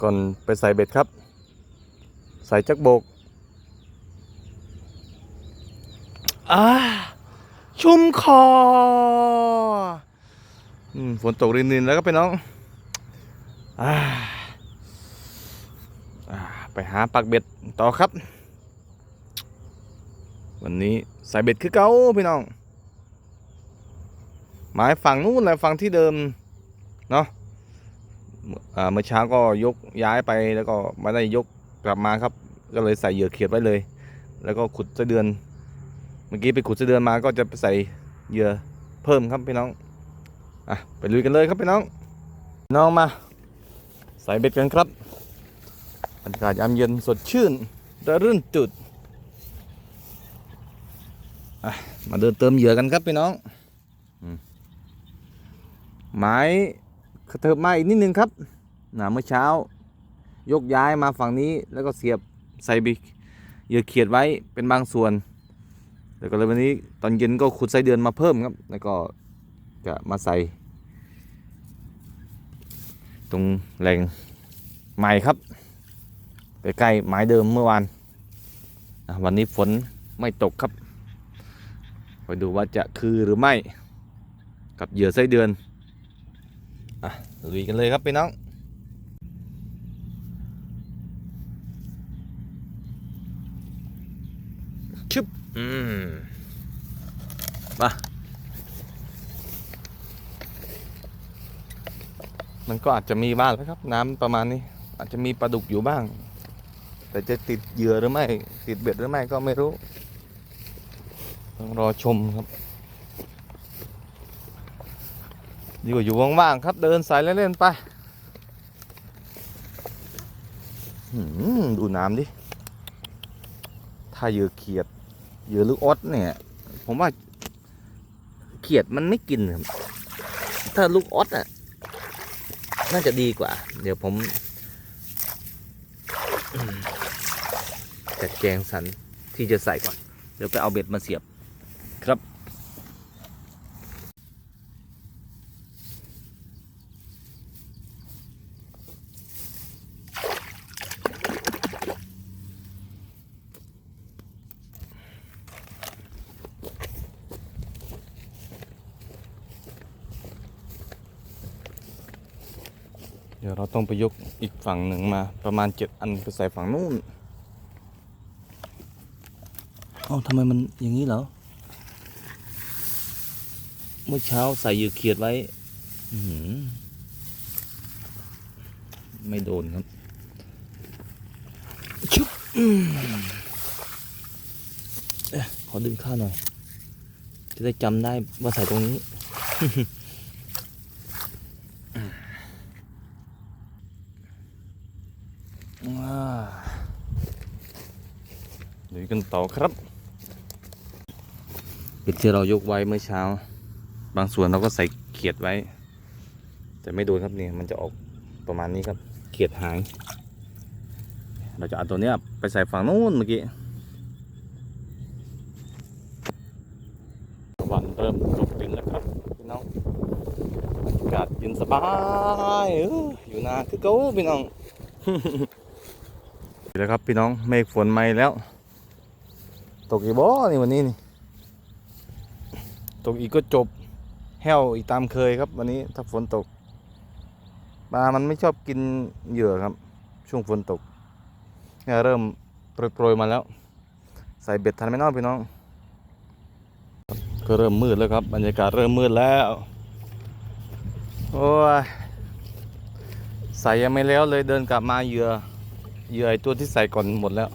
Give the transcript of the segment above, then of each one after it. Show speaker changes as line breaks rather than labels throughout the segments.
ก่อนไปใส่เบ็ดครับ ใส่จักโบกอ่าชุ่มคอฝนตกรินๆแล้วก็ไปน้องอาอาไปหาปักเบ็ดต่อครับ วันนี้ใส่เบ็ดคือเก่าพี่น้อง หมายฝั่งนู้นแหละฝั่งที่เดิม เนาะ เมื่อเช้าก็ยกย้ายไปแล้วก็ไม่ได้ยกกลับมาครับ ก็เลยใส่เหยื่อเขียดไว้เลย แล้วก็ขุดไส้เดือน เมื่อกี้ไปขุดไส้เดือนมาก็จะไปใส่เหยื่อเพิ่มครับพี่น้องอะไปลุยกันเลยครับพี่น้อง น้องมาใส่เบ็ดกันครับบรรยากาศยามเย็นสดชื่นระรื่นจุดอะมาเดินเติมเหยื่อกันครับพี่น้องหมายเถิบมาอีกนิดนึงครับนะเมื่อเช้า ยกย้ายมาฝั่งนี้แล้วก็เสียบใส่บิกเหยื่อเขียดไว้เป็นบางส่วน แล้วก็เลยวันนี้ตอนเย็นก็ขุดไส้เดือนมาเพิ่มครับ แล้วก็จะมาใส่ ตรงแหล่งใหม่ครับใกล้ๆหมายเดิมเมื่อวานวันนี้ฝนไม่ตกครับ ไปดูว่าจะคือหรือไม่กับเหยื่อไส้เดือน อะลุยกันเลยครับพี่น้องชึบอืมมามันก็อาจจะมีบ้างนะครับ น้ำประมาณนี้ อาจจะมีปลาดุกอยู่บ้าง แต่จะติดเหยื่อหรือไม่ ติดเบ็ดหรือไม่ก็ไม่รู้ ต้องรอชมครับ อยู่อยู่ว่างๆครับเดินสายเล่นๆไปดูน้ำดิ ถ้าเหยื่อเขียดเหยื่อลูกออสเนี่ย ผมว่า เขียดมันไม่กินครับ ถ้าลูกออสอะ น่าจะดีกว่า เดี๋ยวผมจัดแจงสันที่จะใส่ก่อน เดี๋ยวไปเอาเบ็ดมาเสียบครับ ดี๋ยวเราต้องไปยกอีกฝั่งหนึ่งมาประมาณเจ็ดอันไปใส่ฝั่งนู้นเอ้าทำไมมันอย่างนี้เหรอ เมื่อเช้าใส่เหยื่อเขียดไว้อื้อหือไม่โดนครับชุบอืมเอ๊ะขอดึงข้าวหน่อย จะได้จำได้ว่าใส่ตรงนี้ ลุยกันต่อครับเป็ดที่เรายกไว้เมื่อเช้า บางส่วนเราก็ใส่เขียดไว้ แต่ไม่โดนครับเนี่ยมันจะออกประมาณนี้ครับ เขียดหาย เราจะเอาตัวนี้ไปใส่ฝั่งนู้นเมื่อกี้วันเริ่มตกดินแล้วครับพี่น้องบรรยากาศเย็นสบายอออยู่นาคือเก้าพี่น้องแล้วครับพี่น้องเมฆฝนไม่แล้ว ตกอีกบ่นี่วันนี้นี่ตกอีกก็จบแห้วอีกตามเคยครับ วันนี้ถ้าฝนตกปลามันไม่ชอบกินเหยื่อครับ ช่วงฝนตกเนี่ยเริ่มโปรยๆมาแล้ว ใส่เบ็ดทันไหมน้องพี่น้อง ก็เริ่มมืดแล้วครับ บรรยากาศเริ่มมืดแล้ว โอ้ยใส่ยังไม่แล้วเลยเดินกลับมาเหยื่อเหยื่อไอตัวที่ใส่ก่อนหมดแล้ว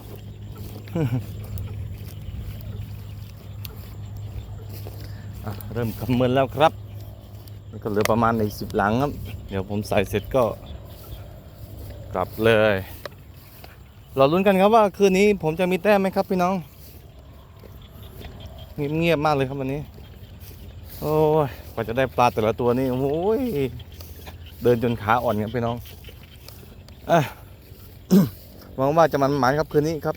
อะ เริ่มคำมืนแล้วครับแล้วก็เหลือประมาณอีกสิบหลังครับ เดี๋ยวผมใส่เสร็จก็กลับเลย เราลุ้นกันครับว่าคืนนี้ผมจะมีแต้มไหมครับพี่น้อง เงียบๆมากเลยครับวันนี้ โอ้ยกว่าจะได้ปลาแต่ละตัวนี่ โอ้ย เดินจนขาอ่อนครับพี่น้องอะหวังว่าจะมันหมานครับคืนนี้ครับ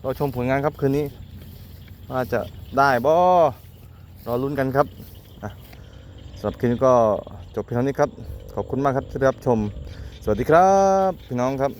เราชมผลงานครับคืนนี้ ว่าจะได้บ่ รอลุ้นกันครับสำหรับคืนนี้ก็จบเพียงเท่านี้ครับ ขอบคุณมากครับที่รับชม สวัสดีครับ พี่น้องครับ